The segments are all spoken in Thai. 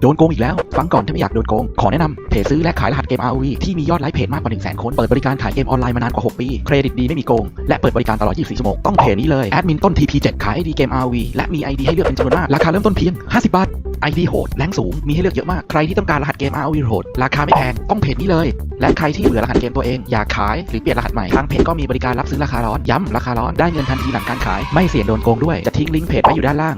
โดนโกงอีกแล้ว ฟังก่อนถ้าไม่อยากโดนโกง ขอแนะนำเพจซื้อและขายรหัสเกม ROV ที่มียอดไลค์เพจมากกว่า 1 0 0 0 0 0คน เปิดบริการขายเกมออนไลน์มานานกว่า 6 ปี เครดิตดีไม่มีโกง และเปิดบริการตลอด 24 ชั่วโมง ต้องเพจนี้เลย แอดมินต้น TP7 ขาย ID เกม ROV และมี ID ให้เลือกเป็นจำนวนมาก ราคาเริ่มต้นเพียง 50 บาท ID โหดแรงสูง มีให้เลือกเยอะมาก ใครที่ต้องการรหัสเกม ROV โหด ราคาไม่แพง ต้องเพจนี้เลย และใครที่เบื่อรหัสเกมตัวเอง อยากขายหรือเปลี่ยนรหัสใหม่ ทางเพจก็มีบริการรับซื้อราคาร้อน ย้ำราคาร้อน ได้เงินทันทีหลังการขาย ไม่เสี่ยงโดนโกงด้วย จะทิ้งลิงก์เพจไว้อยู่ด้านล่าง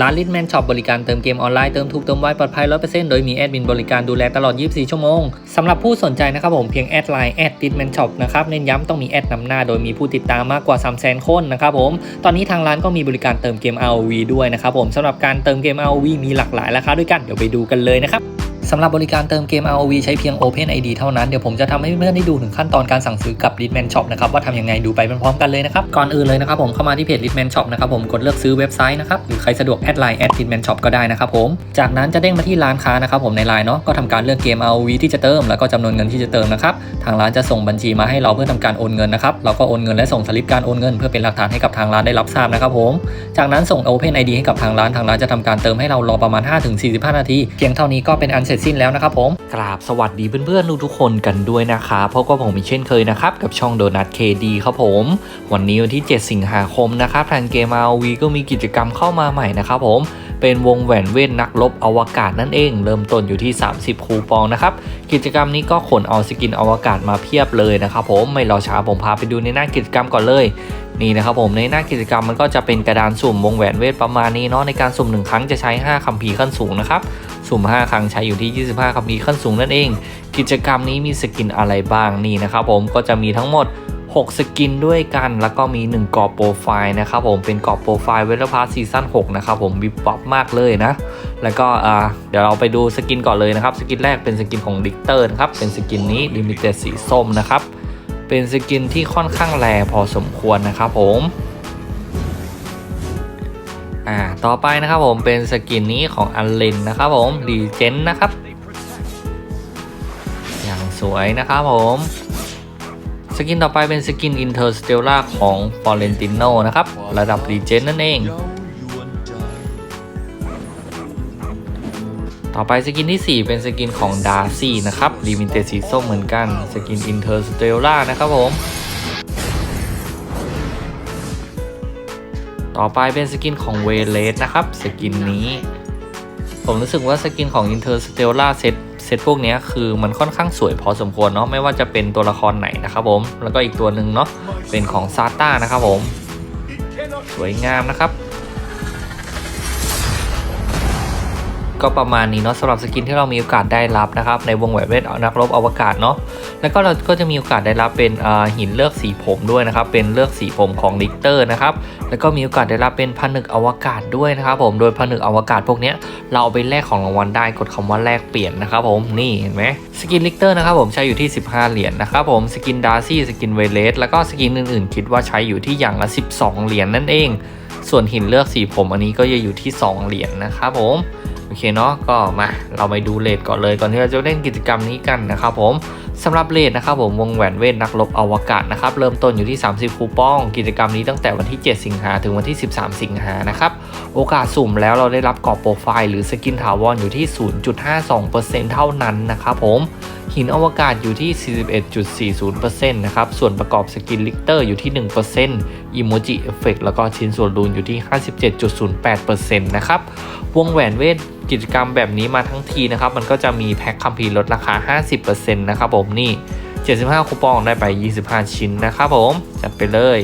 ร้านลิทแมนช็อปบริการเติมเกมออนไลน์เติมถูกเติมไวปลอดภัย 100%โดยมีแอดมินบริการดูแลตลอด 24 ชั่วโมงสำหรับผู้สนใจนะครับผมเพียงแอดไลน์แอดลิทแมนช็อปนะครับเน้นย้ำต้องมีแอดนำหน้าโดยมีผู้ติดตามมากกว่า 3 0 0 0 0 0 คนนะครับผมตอนนี้ทางร้านก็มีบริการเติมเกม ROV ด้วยนะครับผมสำหรับการเติมเกม ROV มีหลากหลายราคาด้วยกันเดี๋ยวไปดูกันเลยนะครับ สำหรับบริการเติมเกม ROV ใช้เพียง Open ID เท่านั้น เดี๋ยวผมจะทำให้เพื่อนได้ดูถึงขั้นตอนการสั่งซื้อกับ Litman Shop นะครับว่าทำยังไงดูไปพร้อมกันเลยนะครับ ก่อนอื่นเลยนะครับผมเข้ามาที่เพจ Litman Shop นะครับผมกดเลือกซื้อเว็บไซต์นะครับหรือใครสะดวกแอดไลน์แอด Litman Shop ก็ได้นะครับผมจากนั้นจะเด้งมาที่ร้านค้านะครับผมในไลน์เนาะก็ทำการเลือกเกม ROV ที่จะเติมแล้วก็จำนวนเงินที่จะเติมนะครับทางร้านจะส่งบัญชีมาให้เราเพื่อทำการโอนเงินนะครับเราก็โอนเงินและส่งสลิปการโอนเงิน เพื่อเป็นหลักฐานให้กับทางร้านได้รับทราบนะครับผมจากนั้นส่ง Open ID ให้กับทางร้านทางร้านจะทำการเติมให้เรารอประมาณ 5-45 นาทีเพียงเท่านี้ก็เป็นอันเสร็จสิ้นแล้วนะครับผมกราบสวัสดีเพื่อนๆทุกคนกันด้วยนะคะเพราะก็ผมอีกเช่นเคยนะครับกับช่องโดนัทเคดีครับผม วันนี้วันที่ 7 สิงหาคมนะครับทางเกมาวีก็มีกิจกรรมเข้ามาใหม่นะครับผม เป็นวงแหวนเว้นนักรบอวกาศนั่นเอง เริ่มต้นอยู่ที่ 30 คูปองนะครับ กิจกรรมนี้ก็ขนเอาสกินอวกาศมาเพียบเลยนะครับผมไม่รอช้าผมพาไปดูในหน้ากิจกรรมก่อนเลยนี่นะครับผมในหน้ากิจกรรมมันก็จะเป็นกระดานสุ่มวงแหวนเวทประมาณนี้เนาะในการสุ่ม 1 ครั้งจะใช้ 5คัมภีร์ขั้นสูงนะครับสุ่ม 5 ครั้งใช้อยู่ที่ 25คัมภีร์ขั้นสูงนั่นเอง กิจกรรมนี้มีสกินอะไรบ้างนี่นะครับผมก็จะมีทั้งหมด 6 สกินด้วยกัน แล้วก็มี 1กรอบโปรไฟล์นะครับผมเป็นกรอบโปรไฟล์เวลพาซีซั่น6นะครับผมวิบวับมากเลยนะ แล้วก็เดี๋ยวเราไปดูสกินก่อนเลยนะครับ สกินแรกเป็นสกินของดิกเตอร์นะครับ เป็นสกินนี้ลิมิเต็ดสีส้มนะครับ เป็นสกินที่ค่อนข้างแรงพอสมควรนะครับผมอ่าต่อไปนะครับผมเป็นสกินนี้ของอันเลนนะครับผมรีเจนนะครับ อย่างสวยนะครับผม สกินต่อไปเป็นสกิน Interstellar ของ Florentino นะครับ ระดับรีเจนนั่นเอง ต่อไปสกินที่ 4 เป็นสกินของ Darcy นะครับ ลิมิเต็ดสีส้มเหมือนกัน สกิน Interstellar นะครับผม ต่อไปเป็นสกินของ w a y l e s นะครับ สกินนี้ ผมรู้สึกว่าสกินของ Interstellar เซต เซตพวกนี้คือมันค่อนข้างสวยพอสมควรเนาะไม่ว่าจะเป็นตัวละครไหนนะครับผม แล้วก็อีกตัวหนึ่งเนาะเป็นของซาต้านะครับผม สวยงามนะครับ ก็ประมาณนี้เนาะสำหรับสกินที่เรามีโอกาสได้รับนะครับ ในวงแหวนเวทนักรบอวกาศเนาะ แล้วก็เราก็จะมีโอกาสได้รับเป็นหินเลือกสีผมด้วยนะครับ เป็นเลือกสีผมของลิกเตอร์นะครับ แล้วก็มีโอกาสได้รับเป็นผนึกอวกาศด้วยนะครับ ผม โดยผนึกอวกาศพวกนี้เราเอาไปแลกของรางวัลได้ กดคำว่าแลกเปลี่ยนนะครับ ผม นี่เห็นไหมสกินลิกเตอร์นะครับผมใช้อยู่ที่ 15 เหรียญนะครับผม สกินดาร์ซี่ สกินเวเลส แล้วก็สกินอื่นๆ คิดว่าใช้อยู่ที่อย่างละ 12 เหรียญนั่นเอง ส่วนหินเลือกสีผมอันนี้ก็จะอยู่ที่ 2 เหรียญนะครับผม โอเคเนาะ ก็มา เราไปดูเลทก่อนเลยก่อนที่เราจะเล่นกิจกรรมนี้กันนะครับผม สำหรับเลทนะครับผมวงแหวนเวทนักรบอวกาศนะครับเริ่มต้นอยู่ที่ 30 คูปอง กิจกรรมนี้ตั้งแต่วันที่ 7 สิงหาถึงวันที่ 13 สิงหานะครับโอกาสสุ่มแล้วเราได้รับกรอบโปรไฟล์หรือสกินถาวรอยู่ที่ 0.52%เท่านั้นนะครับผมหินอวกาศอยู่ที่ 41.40%นะครับส่วนประกอบสกินลิกเตอร์อยู่ที่ 1%อิโมจิเอฟเฟกแล้วก็ชิ้นส่วนรูนอยู่ที่ 57.08%นะครับวงแหวนเวทกิจกรรมแบบนี้มาทั้งทีนะครับ มันก็จะมีแพ็คคัมภีร์ลดราคา 50%นะครับผมนี่ 75คูปองได้ไป 25 ชิ้นนะครับผมจัดไปเลย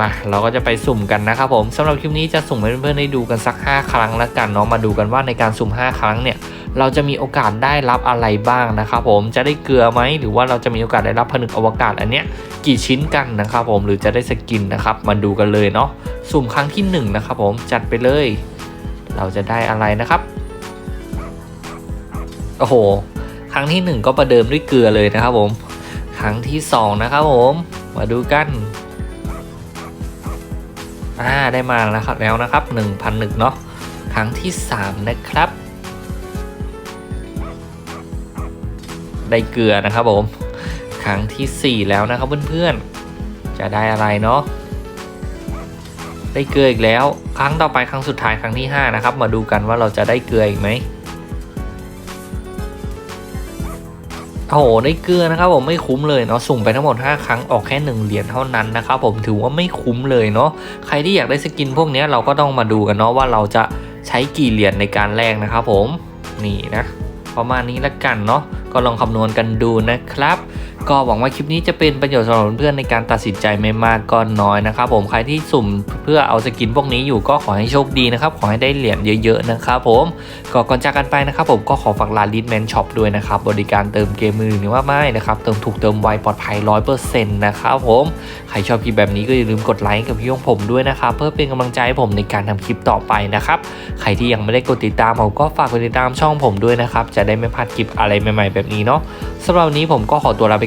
มาเราก็จะไปสุ่มกันนะครับผมสำหรับคลิปนี้จะสุ่มให้เพื่อนๆได้ดูกันสัก 5 ครั้งล้วกันเนาะมาดูกันว่าในการสุ่ม 5 ครั้งเนี่ย เราจะมีโอกาสได้รับอะไรบ้างนะครับผมจะได้เกลือไหมหรือว่าเราจะมีโอกาสได้รับผนึกอวกาศอันเนี้ยกี่ชิ้นกันนะครับผมหรือจะได้สกินนะครับมาดูกันเลยเนาะสุ่มครั้งที่หนึ่งนะครับผมจัดไปเลย เราจะได้อะไรนะครับโอ้โห ครั้งที่หนึ่งก็ประเดิมด้วยเกลือเลยนะครับผม ครั้งที่สองนะครับผม มาดูกัน อ่าได้มาแล้วครับแล้วนะครับหนึ่งพันหนึ่งเนาะ ครั้งที่สามนะครับ ได้เกลือนะครับผม ครั้งที่สี่แล้วนะครับเพื่อนๆ จะได้อะไรเนาะ ได้เกลืออีกแล้ว ครั้งต่อไปครั้งสุดท้ายครั้งที่ 5 นะครับ มาดูกันว่าเราจะได้เกลืออีกไหม โอ้โหได้เกลือนะครับผมไม่คุ้มเลยเนาะสุ่มไปทั้งหมด 5 ครั้งออกแค่ 1 เหรียญเท่านั้นนะครับผมถือว่าไม่คุ้มเลยเนาะใครที่อยากได้สกินพวกนี้เราก็ต้องมาดูกันเนาะว่าเราจะใช้กี่เหรียญในการแลกนะครับผมนี่นะประมาณนี้ละกันเนาะก็ลองคำนวณกันดูนะครับ ก็หวังว่าคลิปนี้จะเป็นประโยชน์สำหรับเพื่อนในการตัดสินใจไม่มากก็น้อยนะครับผมใครที่สุ่มเพื่อเอาสกินพวกนี้อยู่ก็ขอให้โชคดีนะครับ ขอให้ได้เหรียญเยอะๆนะครับผมก็ก่อนจากกันไปนะครับผมก็ขอฝากร้านลิทแมนช็อปด้วยนะครับบริการเติมเกมมือหรือว่าไม่นะครับเติมถูกเติมไวปลอดภัย100%นต์นะครับผมใครชอบคลิปแบบนี้ก็อย่าลืมกดไลค์กับพี่ยงผมด้วยนะครับเพื่อเป็นกำลังใจให้ผมในการทำคลิปต่อไปนะครับใครที่ยังไม่ได้กดติดตามผมก็ฝากกดติดตามช่องผมด้วยนะครับจะได้ไม่พลาดคลิปอะไรใหม่ ๆ แบบนี้เนาะสำหรับวันนี้ผมก็ขอตัวลาไป